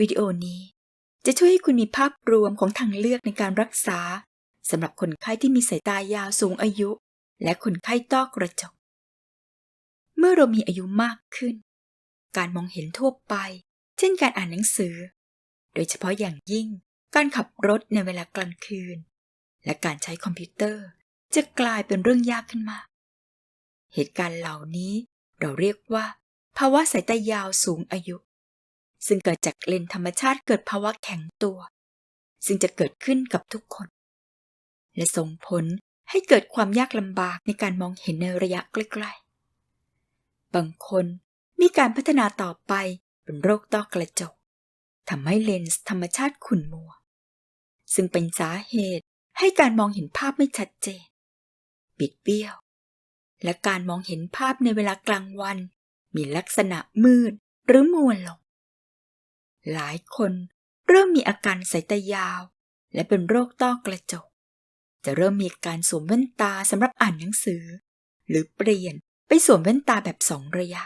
วิดีโอนี้ จะช่วยให้คุณมีภาพรวมของทางเลือกในการรักษาสำหรับคนไข้ที่มีสายตายาวสูงอายุ และคนไข้ต้อกระจก เมื่อเรามีอายุมากขึ้น การมองเห็นทั่วไป เช่นการอ่านหนังสือ โดยเฉพาะอย่างยิ่งการขับรถในเวลากลางคืน และการใช้คอมพิวเตอร์จะกลายเป็นเรื่องยากขึ้นมาก เหตุการณ์เหล่านี้เราเรียกว่า ภาวะสายตายาวสูงอายุ ซึ่งเกิดจากเลนส์ธรรมชาติเกิดภาวะแข็งตัว ซึ่งจะเกิดขึ้นกับทุกคน และส่งผลให้เกิดความยากลำบากในการมองเห็นในระยะใกล้ๆ บางคนมีการพัฒนาต่อไปเป็นโรคต้อกระจกทำให้เลนส์ธรรมชาติขุ่นมัว ซึ่งเป็นสาเหตุให้การมองเห็นภาพไม่ชัดเจน บิดเบี้ยว และการมองเห็นภาพในเวลากลางวัน มีลักษณะมืดหรือมัวลง หลายคนเริ่มมีอาการสายตายาว และเป็นโรคต้อกระจก จะเริ่มมีการสวมแว่นตาสำหรับอ่านหนังสือ หรือเปลี่ยนไปสวมแว่นตาแบบสองระยะ